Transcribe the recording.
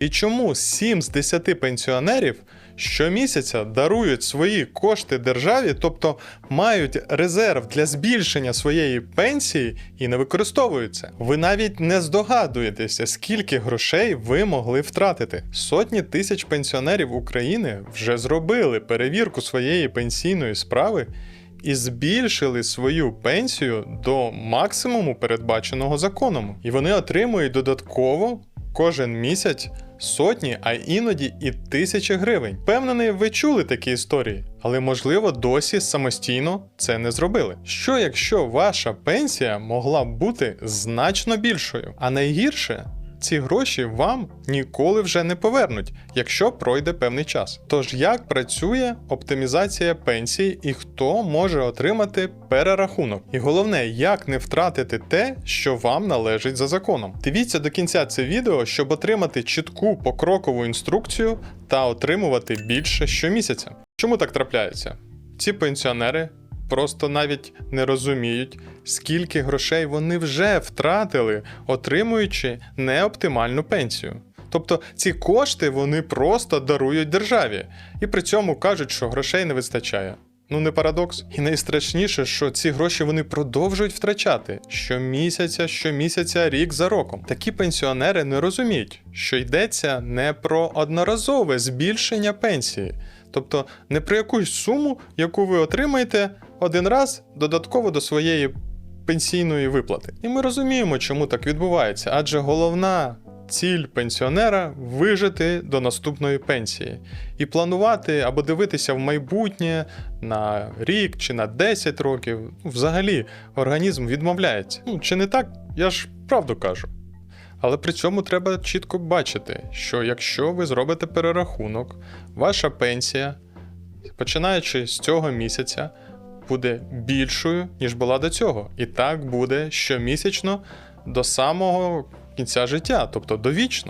І чому 7 з 10 пенсіонерів щомісяця дарують свої кошти державі, тобто мають резерв для збільшення своєї пенсії і не використовують це? Ви навіть не здогадуєтеся, скільки грошей ви могли втратити. Сотні тисяч пенсіонерів України вже зробили перевірку своєї пенсійної справи і збільшили свою пенсію до максимуму, передбаченого законом. І вони отримують додатково кожен місяць сотні, а іноді і тисячі гривень. Впевнений, ви чули такі історії, але можливо досі самостійно це не зробили. Що якщо ваша пенсія могла бути значно більшою? А найгірше. Ці гроші вам ніколи вже не повернуть, якщо пройде певний час. Тож як працює оптимізація пенсії і хто може отримати перерахунок? І головне, як не втратити те, що вам належить за законом. Дивіться до кінця це відео, щоб отримати чітку покрокову інструкцію та отримувати більше щомісяця. Чому так трапляється? Ці пенсіонери просто навіть не розуміють, скільки грошей вони вже втратили, отримуючи неоптимальну пенсію. Тобто ці кошти вони просто дарують державі і при цьому кажуть, що грошей не вистачає. Ну не парадокс. І найстрашніше, що ці гроші вони продовжують втрачати щомісяця, щомісяця, рік за роком. Такі пенсіонери не розуміють, що йдеться не про одноразове збільшення пенсії, тобто не про якусь суму, яку ви отримаєте один раз додатково до своєї пенсійної виплати. І ми розуміємо, чому так відбувається, адже головна ціль пенсіонера вижити до наступної пенсії і планувати або дивитися в майбутнє на рік чи на 10 років. Ну, Взагалі, організм відмовляється. Ну, чи не так? Я ж правду кажу. Але при цьому треба чітко бачити, що якщо ви зробите перерахунок, ваша пенсія, починаючи з цього місяця, буде більшою, ніж була до цього. І так буде щомісячно до самого кінця життя, тобто довічно.